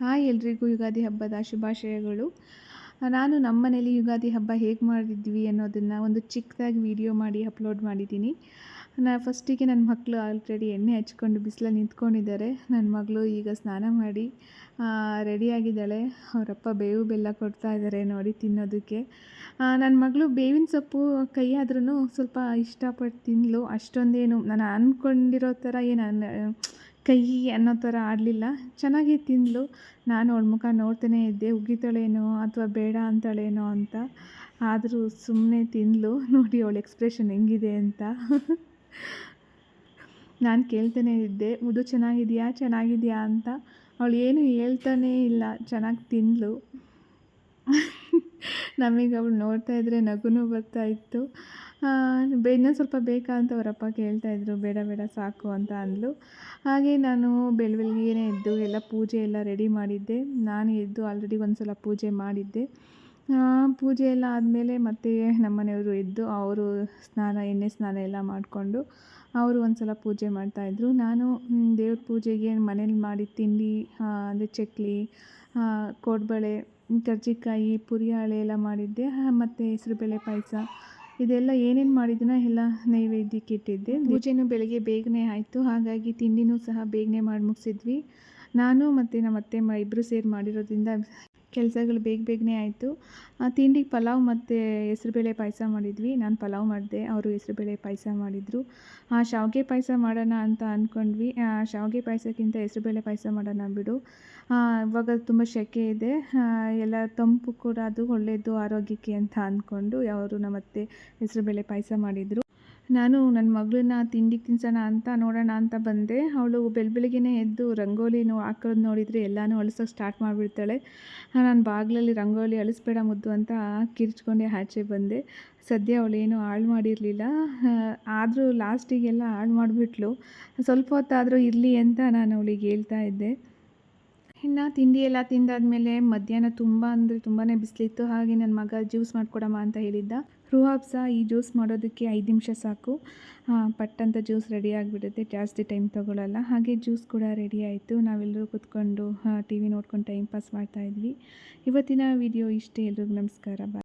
Hi ಎಲ್ರಿಗೂ ಯುಗಾದಿ ಹಬ್ಬದ ಶುಭಾಶಯಗಳು. ನಾನು ನಮ್ಮ ಮನೇಲಿ ಯುಗಾದಿ ಹಬ್ಬ ಹೇಗೆ ಮಾಡಿದ್ವಿ ಅನ್ನೋದನ್ನು ಒಂದು ಚಿಕ್ಕದಾಗಿ ವಿಡಿಯೋ ಮಾಡಿ ಅಪ್ಲೋಡ್ ಮಾಡಿದ್ದೀನಿ. ನಾ ಫಸ್ಟಿಗೆ ನನ್ನ ಮಕ್ಕಳು ಆಲ್ರೆಡಿ ಎಣ್ಣೆ ಹಚ್ಕೊಂಡು ಬಿಸಿಲಲ್ಲಿ ನಿಂತ್ಕೊಂಡಿದ್ದಾರೆ. ನನ್ನ ಮಗಳು ಈಗ ಸ್ನಾನ ಮಾಡಿ ರೆಡಿಯಾಗಿದ್ದಾಳೆ ಅವರಪ್ಪ ಬೇವು ಬೆಲ್ಲ ಕೊಡ್ತಾ ಇದ್ದಾರೆ ನೋಡಿ ತಿನ್ನೋದಕ್ಕೆ. ನನ್ನ ಮಗಳು ಬೇವಿನ ಸೊಪ್ಪು ಕೈ ಆದ್ರೂ ಸ್ವಲ್ಪ ಇಷ್ಟಪಟ್ಟು ತಿಂದಳು ಅಷ್ಟೊಂದೇನು, ನಾನು ಅಂದ್ಕೊಂಡಿರೋ ಥರ ಏನು ಕೈ ಅನ್ನೋ ಥರ ಆಡಲಿಲ್ಲ. ಚೆನ್ನಾಗಿ ತಿಂದಳು ನಾನು ಅವಳ ಮುಖ ನೋಡ್ತಾನೇ ಇದ್ದೆ. ಉಗಿತಾಳೇನೋ ಅಥವಾ ಬೇಡ ಅಂತಾಳೇನೋ ಅಂತ. ಆದರೂ ಸುಮ್ಮನೆ ತಿಂದಳು ನೋಡಿ ಅವಳ ಎಕ್ಸ್ಪ್ರೆಷನ್ ಹೆಂಗಿದೆ ಅಂತ. ನಾನು ಕೇಳ್ತಾನೆ ಇದ್ದೆ. ಮುದು ಚೆನ್ನಾಗಿದೆಯಾ? ಚೆನ್ನಾಗಿದೆಯಾ? ಅಂತ. ಅವಳು ಏನು ಹೇಳ್ತಾನೇ ಇಲ್ಲ. ಚೆನ್ನಾಗಿ ತಿಂದಳು ನಮಗೆ ಅವಳು ನೋಡ್ತಾ ಇದ್ದರೆ ನಗುನೂ ಬರ್ತಾ ಇತ್ತು ಇನ್ನೂ ಸ್ವಲ್ಪ ಬೇಕಾ ಅಂತ ಅವರಪ್ಪ ಕೇಳ್ತಾಯಿದ್ರು ಬೇಡ ಬೇಡ, ಸಾಕು ಅಂತ ಅಂದಳು ಹಾಗೆ ನಾನು ಬೆಳ ಬೆಳಗ್ಗೆನೇ ಎದ್ದು ಎಲ್ಲ ಪೂಜೆ ಎಲ್ಲ ರೆಡಿ ಮಾಡಿದ್ದೆ. ನಾನು ಎದ್ದು ಆಲ್ರೆಡಿ ಒಂದು ಸಲ ಪೂಜೆ ಮಾಡಿದ್ದೆ. ಪೂಜೆ ಎಲ್ಲ ಆದಮೇಲೆ ಮತ್ತೆ ನಮ್ಮ ಮನೆಯವರು ಎದ್ದು ಅವರು ಸ್ನಾನ, ಎಣ್ಣೆ ಸ್ನಾನ ಎಲ್ಲ ಮಾಡಿಕೊಂಡು ಅವರು ಒಂದು ಸಲ ಪೂಜೆ ಮಾಡ್ತಾಯಿದ್ರು ನಾನು ದೇವ್ರ ಪೂಜೆಗೆ ಮನೇಲಿ ಮಾಡಿದ ತಿಂಡಿ ಅಂದರೆ ಚಕ್ಲಿ ಕೋಡ್ಬಳೆ, ಕರ್ಜಿಕಾಯಿ, ಪುರಿಯಾಳೆ ಎಲ್ಲ ಮಾಡಿದ್ದೆ. ಮತ್ತು ಹೆಸರುಬೇಳೆ ಪಾಯಸ ಇದೆಲ್ಲ ಏನೇನು ಮಾಡಿದ್ದೀನೋ ಎಲ್ಲ ನೈವೇದ್ಯಕ್ಕೆ ಇಟ್ಟಿದ್ದೆ. ಪೂಜೆನೂ ಬೆಳಗ್ಗೆ ಬೇಗನೆ ಆಯಿತು. ಹಾಗಾಗಿ ತಿಂಡಿನೂ ಸಹ ಬೇಗನೆ ಮಾಡಿ ಮುಗಿಸಿದ್ವಿ ನಾನು ಮತ್ತು ನಮ್ಮ ಅತ್ತೆ ಇಬ್ಬರು ಸೇರಿ ಮಾಡಿರೋದ್ರಿಂದ ಕೆಲಸಗಳು ಬೇಗ ಬೇಗನೆ ಆಯಿತು. ತಿಂಡಿಗೆ ಪಲಾವ್ ಮತ್ತು ಹೆಸರುಬೇಳೆ ಪಾಯಸ ಮಾಡಿದ್ವಿ. ನಾನು ಪಲಾವ್ ಮಾಡಿದೆ. ಅವರು ಹೆಸರುಬೇಳೆ ಪಾಯಸ ಮಾಡಿದರು. ಶಾವಿಗೆ ಪಾಯಸ ಮಾಡೋಣ ಅಂತ ಅಂದ್ಕೊಂಡ್ವಿ ಶಾವಿಗೆ ಪಾಯಸಕ್ಕಿಂತ ಹೆಸರುಬೇಳೆ ಪಾಯಸ ಮಾಡೋಣ ಬಿಡು. ಇವಾಗ ತುಂಬ ಸೆಕೆ ಇದೆ. ಎಲ್ಲ ತಂಪು ಕೂಡ ಅದು ಒಳ್ಳೆಯದು ಆರೋಗ್ಯಕ್ಕೆ ಅಂತ ಅಂದ್ಕೊಂಡು ಅವರು ನಮ್ಮತ್ತೆ ಹೆಸರುಬೇಳೆ ಪಾಯಸ ಮಾಡಿದರು. ನಾನು ನನ್ನ ಮಗಳನ್ನ ತಿಂಡಿ ತಿನ್ಸೋಣ ಅಂತ ನೋಡೋಣ ಅಂತ ಬಂದೆ. ಅವಳು ಬೆಳ ಬೆಳಗ್ಗೆನೇ ಎದ್ದು ರಂಗೋಲಿನೂ ಹಾಕೋದು ನೋಡಿದರೆ ಎಲ್ಲನೂ ಅಳಿಸೋಕೆ ಸ್ಟಾರ್ಟ್ ಮಾಡಿಬಿಡ್ತಾಳೆ. ನಾನು ಬಾಗಿಲಲ್ಲಿ ರಂಗೋಲಿ ಅಳಿಸ್ಬೇಡ ಮುದ್ದು ಅಂತ ಕಿರ್ಚ್ಕೊಂಡೆ ಆಚೆ ಬಂದೆ. ಸದ್ಯ ಅವಳೇನು ಹಾಳು ಮಾಡಿರಲಿಲ್ಲ. ಆದರೂ ಲಾಸ್ಟಿಗೆಲ್ಲ ಹಾಳು ಮಾಡಿಬಿಟ್ಲು. ಸ್ವಲ್ಪ ಹೊತ್ತಾದರೂ ಇರಲಿ ಅಂತ ನಾನು ಅವಳಿಗೆ ಹೇಳ್ತಾ ಇದ್ದೆ. ಇನ್ನು ತಿಂಡಿ ಎಲ್ಲ ತಿಂದಾದಮೇಲೆ ಮಧ್ಯಾಹ್ನ ತುಂಬ ಅಂದರೆ ತುಂಬಾ ಬಿಸಿಲಿತ್ತು, ಹಾಗೆ ನನ್ನ ಮಗ ಜ್ಯೂಸ್ ಮಾಡಿಕೊಡಮ್ಮ ಅಂತ ಹೇಳಿದ್ದ. ರೂಹಾಬ್ಸ ಈ ಜ್ಯೂಸ್ ಮಾಡೋದಕ್ಕೆ ಐದು ನಿಮಿಷ ಸಾಕು. ಪಟ್ಟಂತ ಜ್ಯೂಸ್ ರೆಡಿ ಆಗಿಬಿಡುತ್ತೆ, ಜಾಸ್ತಿ ಟೈಮ್ ತೊಗೊಳ್ಳಲ್ಲ ಹಾಗೆ ಜ್ಯೂಸ್ ಕೂಡ ರೆಡಿ ಆಯಿತು. ನಾವೆಲ್ಲರೂ ಕೂತ್ಕೊಂಡು ಟಿ ವಿ ನೋಡ್ಕೊಂಡು ಟೈಮ್ ಪಾಸ್ ಮಾಡ್ತಾಯಿದ್ವಿ ಇವತ್ತಿನ ವಿಡಿಯೋ ಇಷ್ಟೇ ಎಲ್ರಿಗೂ ನಮಸ್ಕಾರ, ಬಾಯ್.